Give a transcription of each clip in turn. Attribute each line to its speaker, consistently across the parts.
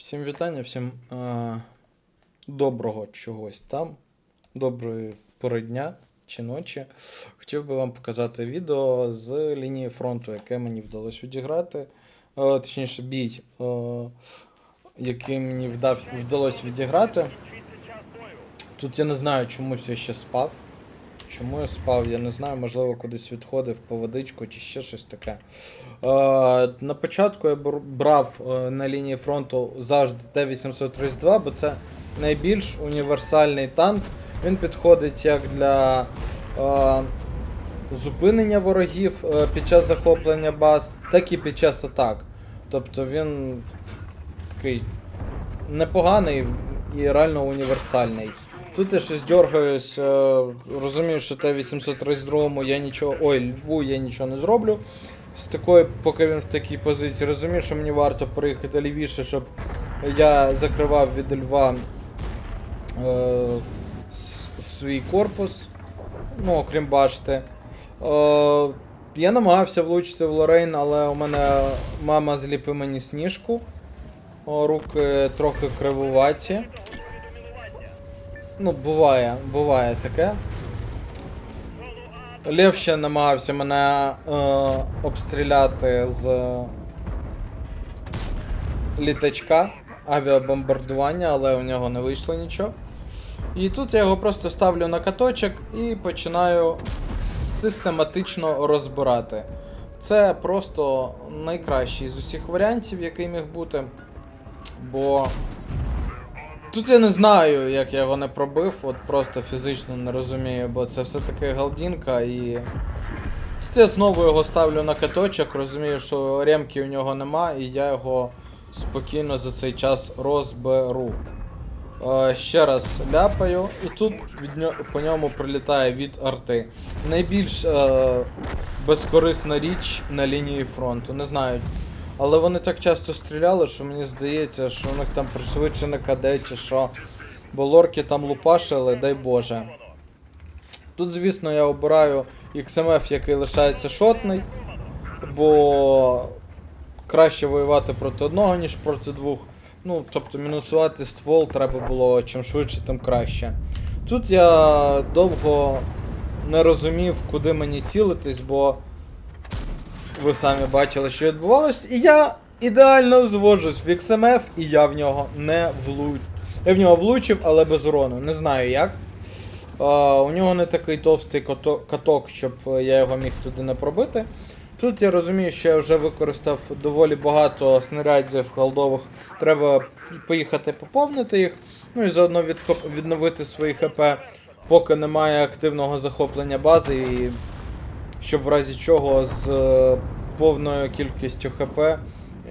Speaker 1: Всім вітання, всім е, доброго чогось там, доброї пори дня чи ночі. Хотів би вам показати відео з лінії фронту, яке мені вдалося відіграти. Е, точніше, бій, е, який мені вдав, вдалося відіграти. Тут я не знаю, чомусь я ще спав. Чому я спав, я не знаю, можливо, кудись відходив по водичку чи ще щось таке. Е, на початку я брав е, на лінії фронту завжди Т-832, бо це найбільш універсальний танк. Він підходить як для е, зупинення ворогів під час захоплення баз, так і під час атак. Тобто він такий непоганий і реально універсальний. Тут я щось дергаюсь, е, розумію, що Т-832 я нічого. Ой, Льву я нічого не зроблю. З такої, поки він в такій позиції, розумію, що мені варто приїхати лівіше, щоб я закривав від Льва е, свій корпус. Ну, окрім башти. Е, я намагався влучити в Лорейн, але у мене мама зліпи мені сніжку. О, руки трохи кривуваті. Ну, буває, буває таке. Лев ще намагався мене е, обстріляти з літачка авіабомбардування, але у нього не вийшло нічого. І тут я його просто ставлю на каточок і починаю систематично розбирати. Це просто найкращий з усіх варіантів, який міг бути. Бо Тут я не знаю, як я його не пробив, от просто фізично не розумію, бо це все-таки галдінка і. Тут я знову його ставлю на каточок, розумію, що ремки у нього нема, і я його спокійно за цей час розберу. Е, ще раз ляпаю, і тут від ньо- по ньому прилітає від арти. Найбільш е, безкорисна річ на лінії фронту. Не знаю, але вони так часто стріляли, що мені здається, що у них там пришвидшене КД чи що. Бо лорки там лупашили, дай Боже. Тут, звісно, я обираю XMF, який лишається шотний, бо краще воювати проти одного, ніж проти двох. Ну, тобто мінусувати ствол треба було чим швидше, тим краще. Тут я довго не розумів, куди мені цілитись, бо ви самі бачили, що відбувалось. І я ідеально зводжусь в XMF, і я в нього не влучив. Я в нього влучив, але без урону. Не знаю як. А, у нього не такий товстий каток, щоб е, я його міг туди не пробити. Тут я розумію, що я вже використав доволі багато снарядів голдових. Треба поїхати поповнити їх. Ну і заодно відхоп- відновити свої ХП, поки немає активного захоплення бази, і щоб в разі чого з е, повною кількістю ХП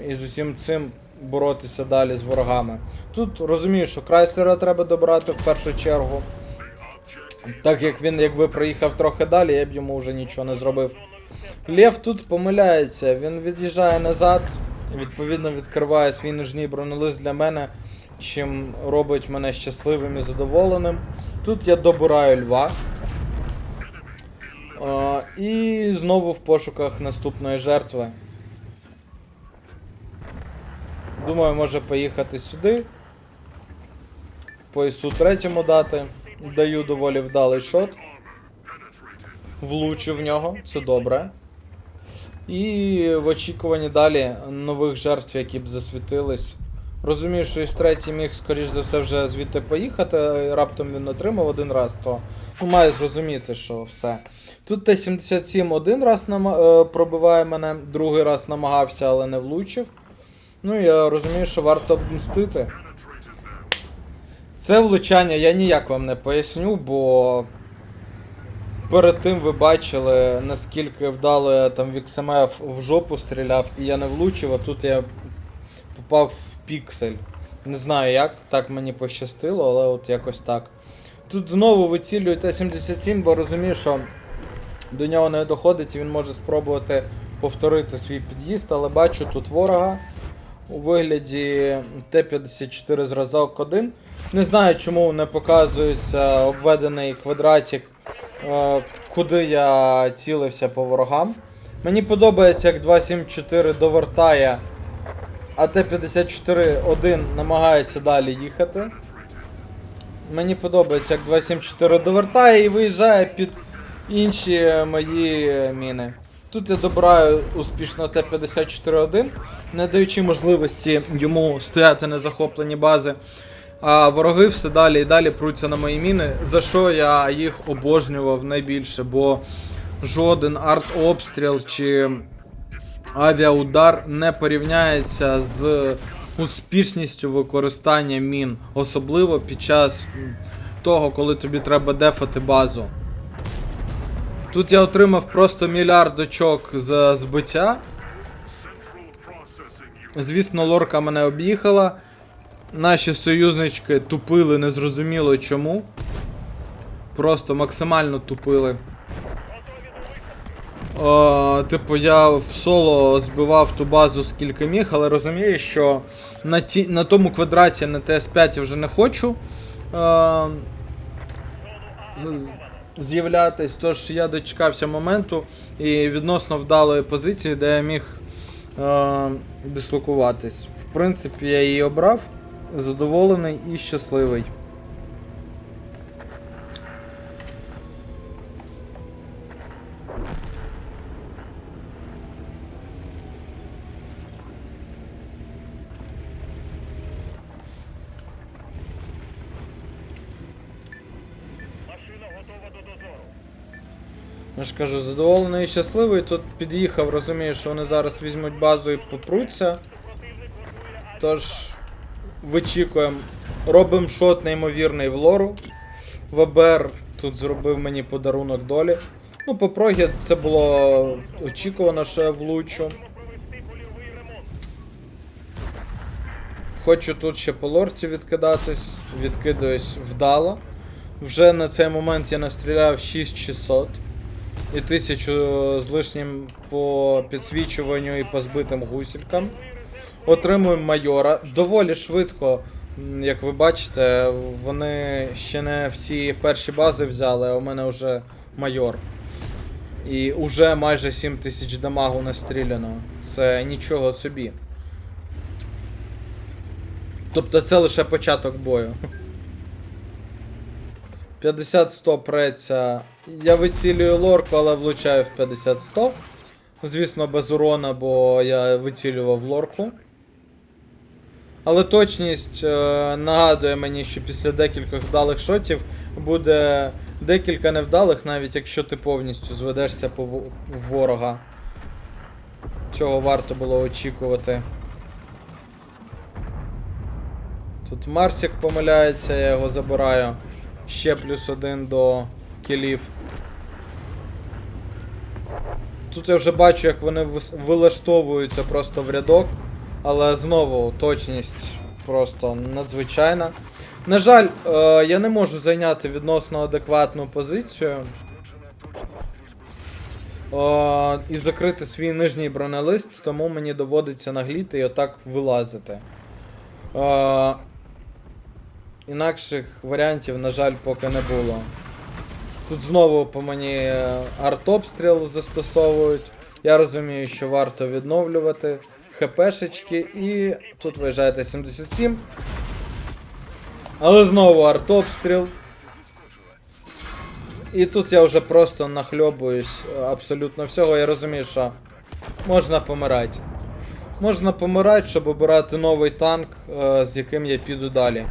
Speaker 1: і з усім цим боротися далі з ворогами. Тут розумію, що Крайслера треба добрати в першу чергу. Так як він якби проїхав трохи далі, я б йому вже нічого не зробив. Лев тут помиляється, він від'їжджає назад, відповідно відкриває свій нижній бронелист для мене, чим робить мене щасливим і задоволеним. Тут я добираю льва. А, і знову в пошуках наступної жертви. Думаю, може поїхати сюди. По ісу третьому дати. Даю доволі вдалий шот. Влучу в нього, це добре. І в очікуванні далі нових жертв, які б засвітились. Розумію, що із третій міг, скоріш за все, вже звідти поїхати, раптом він отримав один раз, то ну, маю зрозуміти, що все. Тут Т-77 один раз е, пробиває мене, другий раз намагався, але не влучив. Ну, я розумію, що варто мстити. Це влучання я ніяк вам не поясню, бо перед тим ви бачили, наскільки вдало я там в XMF в жопу стріляв, і я не влучив, а тут я попав в піксель. Не знаю як, так мені пощастило, але от якось так. Тут знову вицілюю Т-77, бо розумію, що до нього не доходить і він може спробувати повторити свій під'їзд, але бачу тут ворога у вигляді Т-54 зразок 1. Не знаю, чому не показується обведений квадратик, е, куди я цілився по ворогам. Мені подобається, як 274 довертає АТ-54-1 намагається далі їхати. Мені подобається, як 274 довертає і виїжджає під інші мої міни. Тут я добираю успішно Т-54-1, не даючи можливості йому стояти на захопленні бази. А вороги все далі і далі пруться на мої міни, за що я їх обожнював найбільше, бо жоден арт-обстріл чи авіаудар не порівняється з успішністю використання мін, особливо під час того, коли тобі треба дефати базу. Тут я отримав просто мільярд очок за збиття. Звісно, лорка мене об'їхала. Наші союзнички тупили незрозуміло чому. Просто максимально тупили. О, типу, я в соло збивав ту базу скільки міг, але розумію, що на, ті, на тому квадраті на ТС5 я вже не хочу е, з'являтись. Тож я дочекався моменту і відносно вдалої позиції, де я міг е, дислокуватись. В принципі, я її обрав, задоволений і щасливий. Кажу, задоволений і щасливий. Тут під'їхав, розумію, що вони зараз візьмуть базу і попруться. Тож вичікуємо. Робимо шот неймовірний в лору. ВБР тут зробив мені подарунок долі. Ну, по прогі це було очікувано, що я влучу. Хочу тут ще по лорці відкидатись, відкидаюсь вдало. Вже на цей момент я настріляв 6600 і 1000 з лишнім по підсвічуванню і по збитим гусількам. Отримуємо майора. Доволі швидко, як ви бачите, вони ще не всі перші бази взяли, а у мене вже майор. І уже майже 7000 дамагу настріляно. Це нічого собі. Тобто це лише початок бою. 50-100 преться. Я вицілюю лорку, але влучаю в 50-100. Звісно, без урона, бо я вицілював лорку. Але точність е, нагадує мені, що після декількох вдалих шотів буде декілька невдалих, навіть якщо ти повністю зведешся по ворога. Цього варто було очікувати. Тут Марсик помиляється, я його забираю. Ще плюс один до кілів. Тут я вже бачу, як вони вилаштовуються просто в рядок. Але знову точність просто надзвичайна. На жаль, е, я не можу зайняти відносно адекватну позицію. Е, і закрити свій нижній бронелист, тому мені доводиться нагліти і отак вилазити. Інакших варіантів, на жаль, поки не було. Тут знову по мені е, артобстріл застосовують. Я розумію, що варто відновлювати ХПшечки і тут виїжджаєте 77. Але знову артобстріл. І тут я вже просто нахльобуюсь е, абсолютно всього. Я розумію, що можна помирати. Можна помирати, щоб обирати новий танк, е, з яким я піду далі.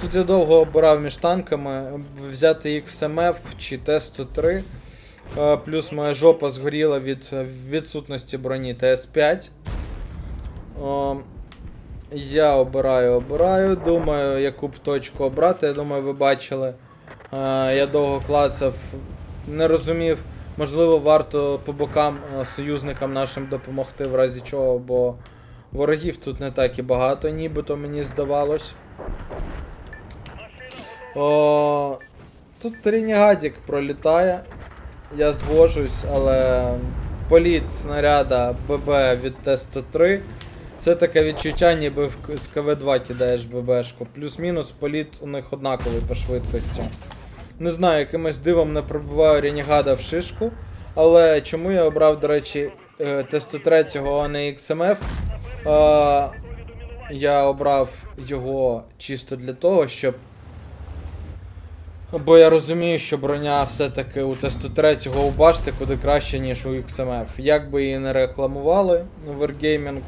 Speaker 1: Тут я довго обирав між танками взяти XMF чи Т-103. е, Плюс моя жопа згоріла від е, відсутності броні ТС5. Я обираю, обираю. Думаю, яку б точку обрати. Я думаю, ви бачили. Е, Я довго клацав, не розумів. Можливо, варто по бокам е, союзникам нашим допомогти, в разі чого, бо ворогів тут не так і багато, нібито мені здавалось. О, тут Ренегадік пролітає. Я звожусь, але політ снаряда ББ від Т-103. Це таке відчуття, ніби з КВ-2 кидаєш ББшку. Плюс-мінус політ у них однаковий по швидкості. Не знаю, якимось дивом не пробиваю Ренегада в шишку. Але чому я обрав, до речі, е, Т-103, а не XMF? Е, Я обрав його чисто для того, щоб. Бо я розумію, що броня все-таки у Т-103 у башти куди краще, ніж у XMF. Як би її не рекламували в Wargaming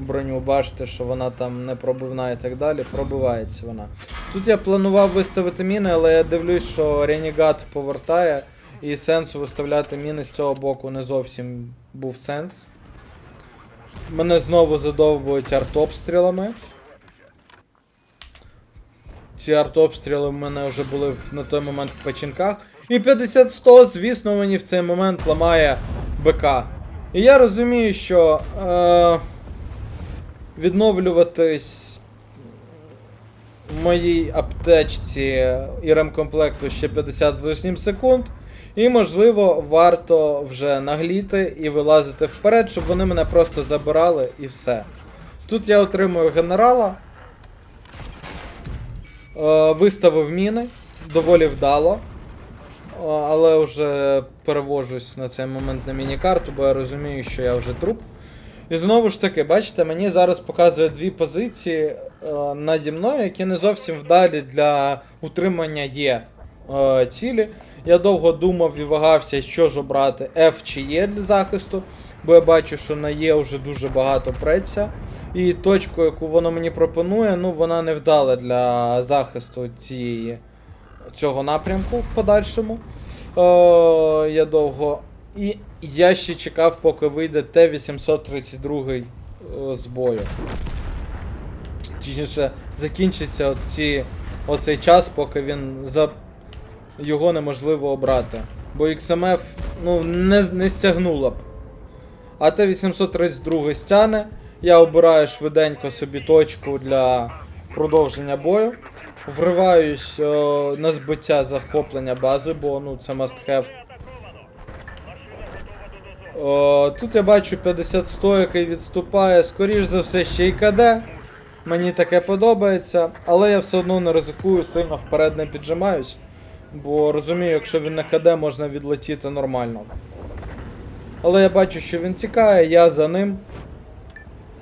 Speaker 1: броню башти, що вона там не пробивна і так далі, пробивається вона. Тут я планував виставити міни, але я дивлюсь, що Renegade повертає, і сенсу виставляти міни з цього боку не зовсім був сенс. Мене знову задовбують артобстрілами. Ці артобстріли в мене вже були на той момент в печінках. І 50-100, звісно, мені в цей момент ламає БК. І я розумію, що е, відновлюватись в моїй аптечці і ремкомплекту ще 50 з лишнім секунд. І, можливо, варто вже нагліти і вилазити вперед, щоб вони мене просто забирали і все. Тут я отримую генерала. Е, виставив міни доволі вдало. Е, Але вже перевожусь на цей момент на міні-карту, бо я розумію, що я вже труп. І знову ж таки, бачите, мені зараз показує дві позиції е, наді мною, які не зовсім вдалі для утримання є цілі. Я довго думав і вагався, що ж обрати F чи Е для захисту, бо я бачу, що на Е вже дуже багато преться. І точку, яку воно мені пропонує, ну вона не вдала для захисту цієї, цього напрямку в подальшому. Е, я довго. І я ще чекав, поки вийде Т-832 е, з бою. Точніше, закінчиться оці, оцей час, поки він за. Його неможливо обрати. Бо XMF ну, не, не стягнуло б. А Т-832 стяне. Я обираю швиденько собі точку для продовження бою. Вриваюсь о, на збиття захоплення бази, бо ну, це must have. О, тут я бачу 50-100, який відступає, скоріш за все, ще й КД. Мені таке подобається, але я все одно не ризикую, сильно вперед не піджимаюсь. Бо розумію, якщо він на КД, можна відлетіти нормально. Але я бачу, що він тікає, я за ним.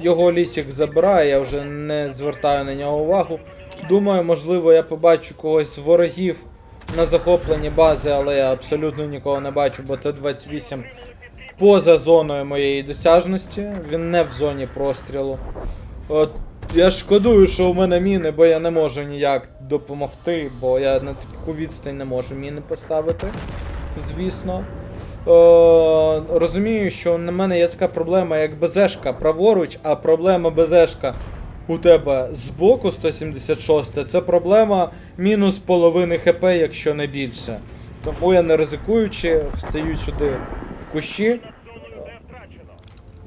Speaker 1: Його лісік забирає, я вже не звертаю на нього увагу. Думаю, можливо, я побачу когось з ворогів на захопленні бази, але я абсолютно нікого не бачу, бо Т-28 поза зоною моєї досяжності. Він не в зоні прострілу. От, я шкодую, що у мене міни, бо я не можу ніяк допомогти, бо я на таку відстань не можу міни поставити, звісно. Е, розумію, що на мене є така проблема, як БЗшка праворуч, а проблема БЗшка у тебе збоку 176, це проблема мінус половини ХП, якщо не більше. Тому я не ризикуючи, встаю сюди в кущі.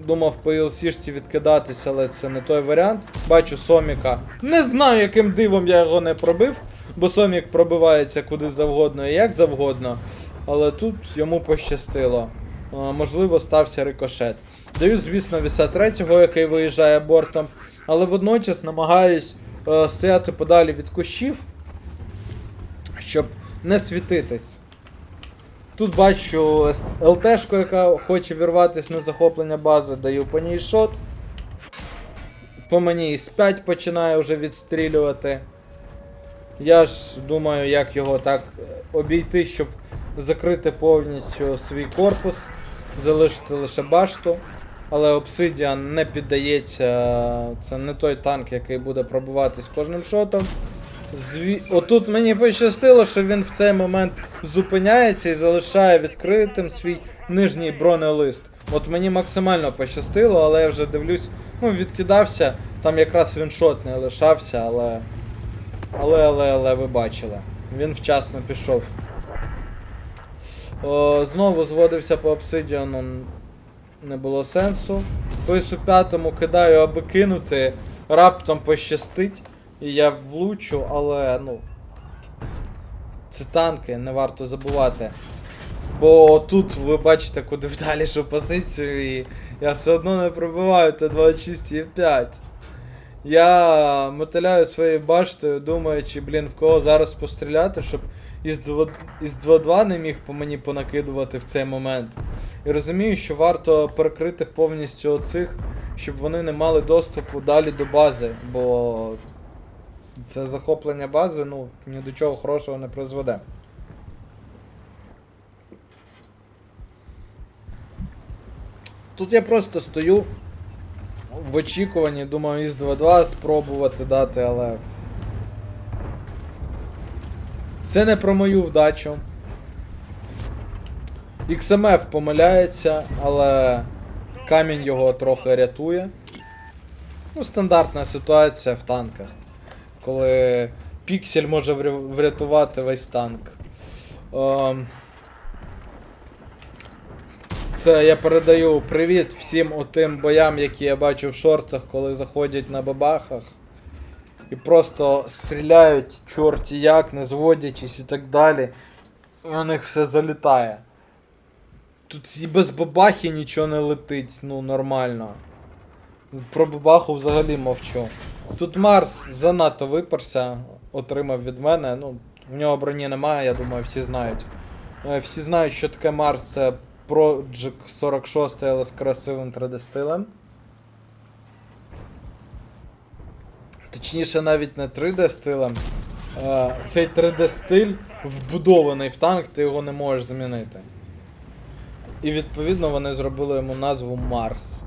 Speaker 1: Думав по LC-шці відкидатися, але це не той варіант. Бачу Соміка. Не знаю, яким дивом я його не пробив, бо Сомік пробивається куди завгодно і як завгодно. Але тут йому пощастило. Можливо, стався рикошет. Даю, звісно, віса третього, який виїжджає бортом, але водночас намагаюсь е, стояти подалі від кущів, щоб не світитись. Тут бачу ЛТшку, яка хоче вірватися на захоплення бази, даю по ній шот. По мені із 5 починає вже відстрілювати. Я ж думаю, як його так е, обійти, щоб закрити повністю свій корпус, залишити лише башту. Але обсидіан не піддається. Це не той танк, який буде пробиватись кожним шотом. Зві... Отут мені пощастило, що він в цей момент зупиняється і залишає відкритим свій нижній бронелист. От мені максимально пощастило, але я вже дивлюсь, ну відкидався, там якраз він шот не лишався, але. Але, але, але ви бачили. Він вчасно пішов. О, знову зводився по обсидіану. Не було сенсу. Хтось у п'ятому кидаю, аби кинути. Раптом пощастить. І я влучу, але ну. Це танки, не варто забувати. Бо тут ви бачите, куди вдалішу позицію, і я все одно не пробиваю Т-26 і 5. Я мотиляю своєю баштою, думаючи, блін, в кого зараз постріляти, щоб із 2 із 2-2 не міг по мені понакидувати в цей момент. І розумію, що варто перекрити повністю оцих, щоб вони не мали доступу далі до бази, бо це захоплення бази, ну, ні до чого хорошого не призведе. Тут я просто стою в очікуванні, думаю, із 2-2 спробувати дати, але. Це не про мою вдачу. XMF помиляється, але камінь його трохи рятує. Ну, стандартна ситуація в танках. Коли піксель може врятувати весь танк. Ем, Це я передаю привіт всім отим боям, які я бачу в шорцах, коли заходять на бабахах. І просто стріляють чорті як, не зводячись і так далі. І у них все залітає. Тут і без бабахи нічого не летить, ну нормально. Про бабаху взагалі мовчу. Тут Марс занадто виперся, отримав від мене. Ну, в нього броні немає, я думаю, всі знають. Е, Всі знають, що таке Марс, це Project 46, але з красивим 3D стилем. Точніше, навіть не 3D стилем. Е, Цей 3D стиль вбудований в танк, ти його не можеш змінити. І відповідно вони зробили йому назву Марс.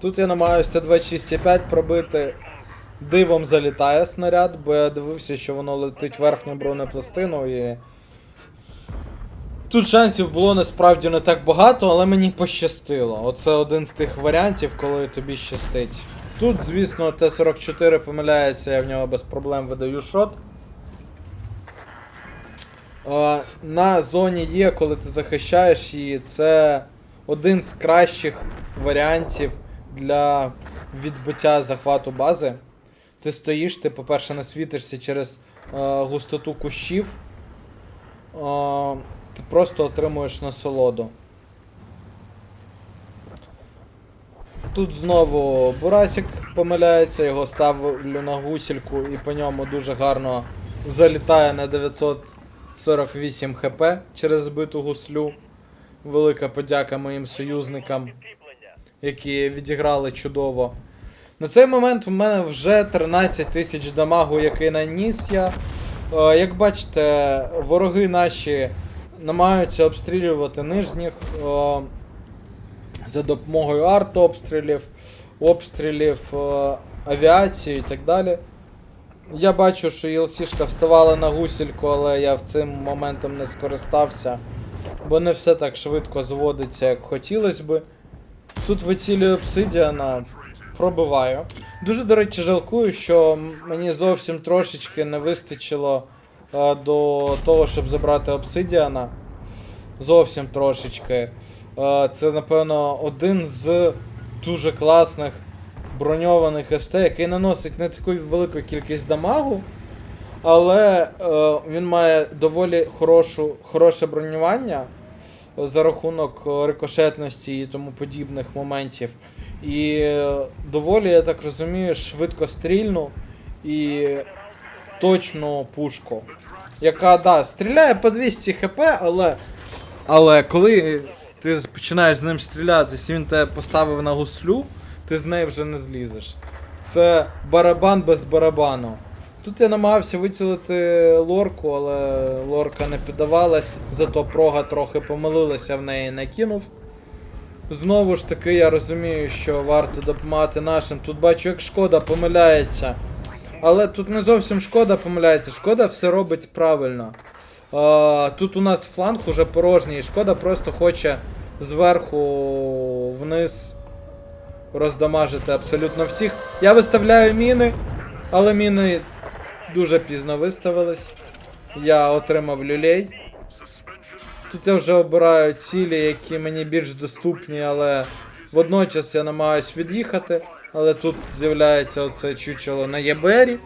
Speaker 1: Тут я намагаюся Т-26,5 пробити. Дивом залітає снаряд, бо я дивився, що воно летить верхню бронепластину і. Тут шансів було насправді не так багато, але мені пощастило. Оце один з тих варіантів, коли тобі щастить. Тут, звісно, Т-44 помиляється, я в нього без проблем видаю шот. Е, на зоні є, коли ти захищаєш її, це один з кращих варіантів для відбиття захвату бази. Ти стоїш, ти, по-перше, не світишся через е, густоту кущів. Ти просто отримуєш насолоду. Тут знову Бурасик помиляється, його ставлю на гусільку і по ньому дуже гарно залітає на 948 хп через збиту гуслю. Велика подяка моїм союзникам, які відіграли чудово. На цей момент в мене вже 13 тисяч дамагу, який наніс я. Е, Як бачите, вороги наші намагаються обстрілювати нижніх е, за допомогою артобстрілів, обстрілів е, авіації і так далі. Я бачу, що ЄЛСішка вставала на гусільку, але я в цим моментом не скористався, бо не все так швидко зводиться, як хотілося би. Тут вицілюю обсидіана, пробиваю. Дуже, до речі, жалкую, що мені зовсім трошечки не вистачило до того, щоб забрати обсидіана. Зовсім трошечки. Е, це, напевно, один з дуже класних броньованих СТ, який наносить не таку велику кількість дамагу, але е, він має доволі хорошу, хороше бронювання за рахунок е, рикошетності і тому подібних моментів. І е, доволі, я так розумію, швидкострільну і точну пушку. Яка, да, стріляє по 200 хп, але. Але коли ти починаєш з ним стрілятися, він тебе поставив на гуслю, ти з неї вже не злізеш. Це барабан без барабану. Тут я намагався вицілити лорку, але лорка не піддавалась, зато прога трохи помилилася в неї не кинув. Знову ж таки, я розумію, що варто допомагати нашим. Тут бачу, як шкода помиляється. Але тут не зовсім шкода помиляється, шкода все робить правильно. А, тут у нас фланг уже порожній, і шкода просто хоче зверху вниз роздамажити абсолютно всіх. Я виставляю міни, але міни дуже пізно виставились. Я отримав люлей. Тут я вже обираю цілі, які мені більш доступні, але водночас я намагаюсь від'їхати. Але тут з'являється оце чучело на ЄБРі.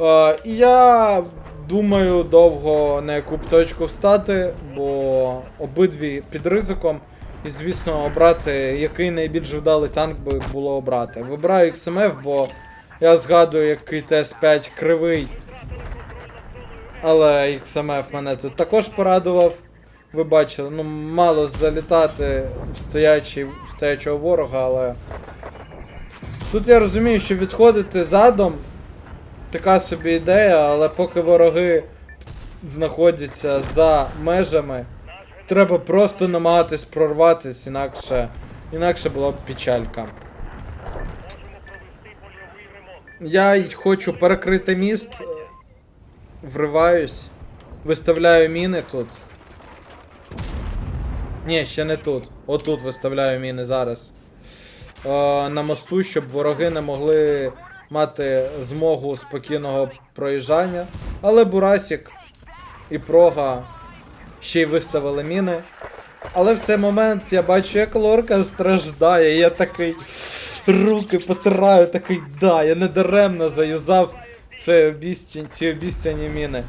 Speaker 1: Е, і я думаю довго на яку б точку встати, бо обидві під ризиком. І, звісно, обрати, який найбільш вдалий танк би було обрати. Вибираю XMF, бо я згадую, який ТС-5 кривий. Але XMF мене тут також порадував. Ви бачили, ну мало залітати в стоячий, в стоячого ворога, але. Тут я розумію, що відходити задом така собі ідея, але поки вороги знаходяться за межами, треба просто намагатись прорватися, інакше, інакше була б печалька. Я хочу перекрити міст, вриваюсь, виставляю міни тут. Ні, ще не тут. Отут виставляю міни зараз. Е, на мосту, щоб вороги не могли мати змогу спокійного проїжджання. Але Бурасік і Прога ще й виставили міни. Але в цей момент я бачу, як лорка страждає. Я такий руки потираю, такий да, я не даремно заюзав це обістя- ці обістяні міни.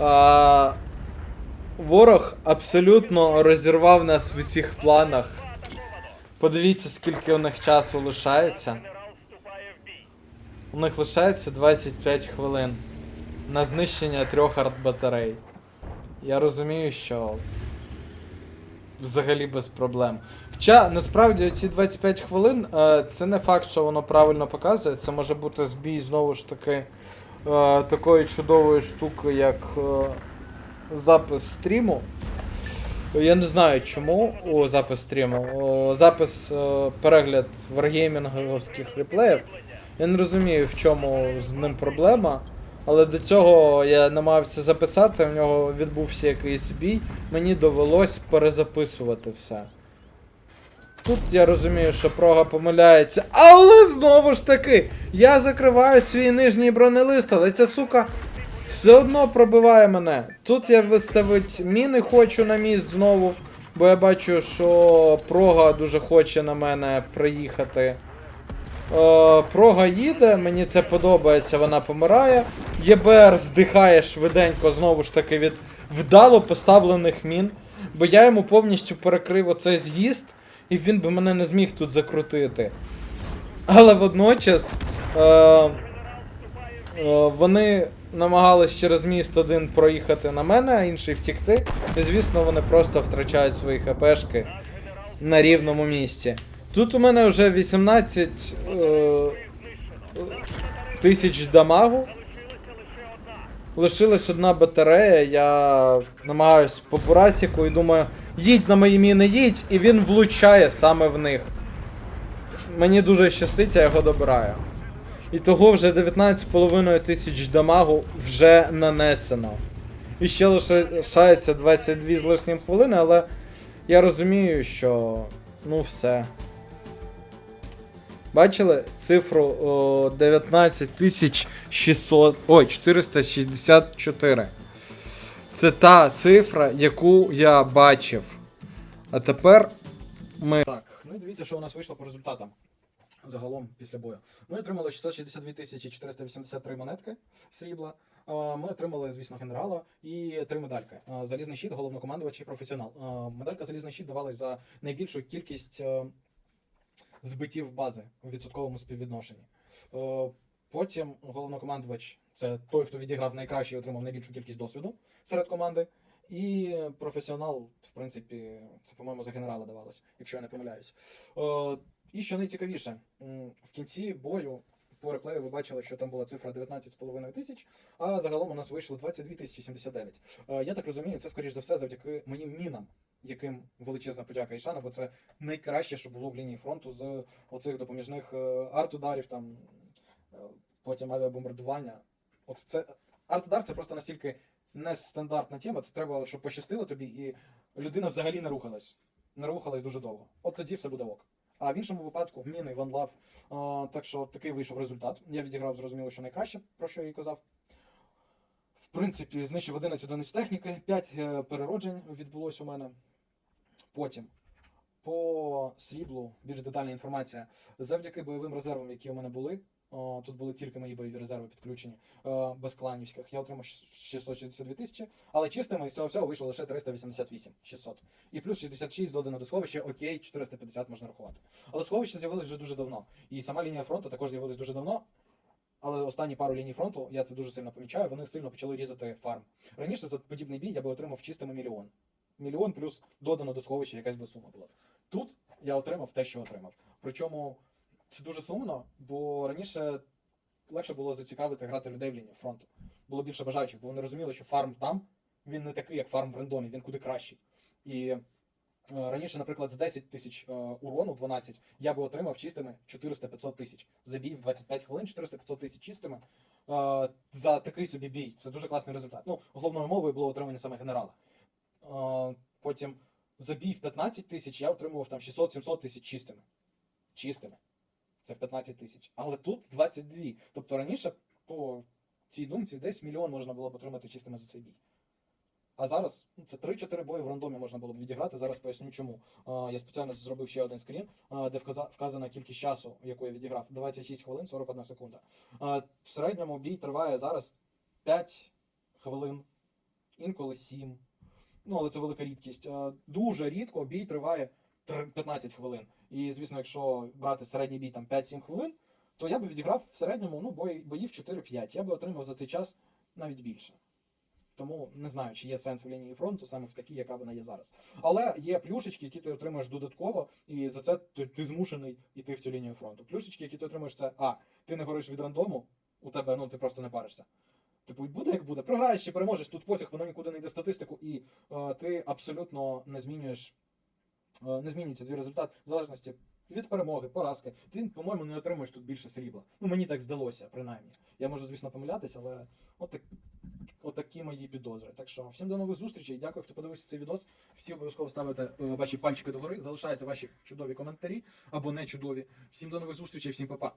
Speaker 1: А, ворог абсолютно розірвав нас в усіх планах. Подивіться, скільки у них часу лишається. У них лишається 25 хвилин на знищення трьох артбатарей. Я розумію, що взагалі без проблем. Хоча насправді ці 25 хвилин е, це не факт, що воно правильно показує. Це може бути збій знову ж таки е, такої чудової штуки, як е, запис стріму. Я не знаю чому у запис стріму. О, запис е, перегляд варгеймінговських реплеїв. Я не розумію, в чому з ним проблема. Але до цього я намагався записати, в нього відбувся якийсь бій, мені довелось перезаписувати все. Тут я розумію, що прога помиляється, але знову ж таки, я закриваю свій нижній бронелист, але ця сука все одно пробиває мене. Тут я виставить міни хочу на міст знову, бо я бачу, що прога дуже хоче на мене приїхати. Е, Прога їде, мені це подобається, вона помирає. ЄБР здихає швиденько знову ж таки від вдало поставлених мін. Бо я йому повністю перекрив оцей з'їзд, і він би мене не зміг тут закрутити. Але водночас е, е, вони намагались через міст один проїхати на мене, а інший втікти. І звісно, вони просто втрачають свої хпшки на рівному місці. Тут у мене вже 18 е, тисяч дамагу. Лишилась одна батарея, я намагаюсь по бурасіку і думаю, їдь на мої міни, їдь, і він влучає саме в них. Мені дуже щастить, я його добираю. І того вже 19,5 тисяч дамагу вже нанесено. І ще лишається 22 з лишнім хвилини, але я розумію, що ну все. Бачили цифру о, 19600. Ой, 464. Це та цифра, яку я бачив. А тепер ми. Так, ну і дивіться, що у нас вийшло по результатам. Загалом після бою. Ми отримали 662 тисячі 483 монетки срібла. Ми отримали, звісно, генерала і три медальки. Залізний щит, головнокомандувач і професіонал. Медалька Залізний щит давалась за найбільшу кількість е, збиттів бази у відсотковому співвідношенні. Е, Потім головнокомандувач це той, хто відіграв найкраще і отримав найбільшу кількість досвіду серед команди. І професіонал, в принципі, це, по-моєму, за генерала давалось, якщо я не помиляюсь. І що найцікавіше, в кінці бою по реплею ви бачили, що там була цифра 19,5 тисяч, а загалом у нас вийшло 22 тисячі 79. Е, Я так розумію, це скоріш за все завдяки моїм мінам, яким величезна подяка і шана, бо це найкраще, що було в лінії фронту з оцих допоміжних е, арт-ударів, там е, потім авіабомбардування. От це арт-удар це просто настільки нестандартна тема. Це треба, щоб пощастило тобі, і людина взагалі не рухалась. Не рухалась дуже довго. От тоді все буде ок. А в іншому випадку міни, Ван Лав. Так що такий вийшов результат. Я відіграв, зрозуміло, що найкраще, про що я і казав. В принципі, знищив 11 одиниць техніки, 5 е, перероджень відбулось у мене. Потім по сріблу більш детальна інформація. Завдяки бойовим резервам, які у мене були. Тут були тільки мої бойові резерви підключені е, без кланівських. Я отримав 662 тисячі, але чистими з цього всього вийшло лише 388 600. І плюс 66 додано до сховища, окей, 450 можна рахувати. Але сховище з'явилось вже дуже давно. І сама лінія фронту також з'явилась дуже давно.
Speaker 2: Але останні пару ліній фронту, я це дуже сильно помічаю, вони сильно почали різати фарм. Раніше за подібний бій я би отримав чистими мільйон. Мільйон плюс додано до сховища якась би сума була. Тут я отримав те, що отримав. Причому це дуже сумно, бо раніше легше було зацікавити грати людей в лінії фронту. Було більше бажаючих, бо вони розуміли, що фарм там він не такий, як фарм в рандомі, він куди кращий. І е, раніше, наприклад, з 10 тисяч е, урону, 12, я би отримав чистими 400-500 тисяч. Забій в 25 хвилин, 400-500 тисяч чистими. е, За такий собі бій. Це дуже класний результат. Ну, головною мовою було отримання саме генерала. Потім забій в 15 тисяч, я отримував там 600-700 тисяч чистими. Чистими. Це в 15 тисяч. Але тут 22. Тобто раніше по цій думці десь мільйон можна було б отримати чистими за цей бій. А зараз ну, це 3-4 бої в рандомі можна було б відіграти. Зараз поясню чому. А, я спеціально зробив ще один скрін, а, де вказана кількість часу, яку я відіграв. 26 хвилин 41 секунда. А, в середньому бій триває зараз 5 хвилин, інколи 7. Ну, але це велика рідкість. А, дуже рідко бій триває тр- 15 хвилин. І, звісно, якщо брати середній бій там 5-7 хвилин, то я би відіграв в середньому ну, бої, боїв 4-5. Я би отримав за цей час навіть більше. Тому не знаю, чи є сенс в лінії фронту саме в такій, яка вона є зараз. Але є плюшечки, які ти отримуєш додатково, і за це ти, ти змушений йти в цю лінію фронту. Плюшечки, які ти отримуєш, це а, ти не гориш від рандому, у тебе ну ти просто не паришся. Типу, буде як буде. Програєш чи переможеш, тут пофіг, воно нікуди не йде в статистику, і е, ти абсолютно не змінюєш, не змінюється твій результат в залежності від перемоги, поразки. Ти, по-моєму, не отримуєш тут більше срібла. Ну, мені так здалося, принаймні. Я можу, звісно, помилятися, але отак. отакі мої підозри. Так що всім до нових зустрічей. Дякую, хто подивився цей відос. Всі обов'язково ставите е, ваші пальчики догори, залишайте ваші чудові коментарі або не чудові. Всім до нових зустрічей, всім па-па.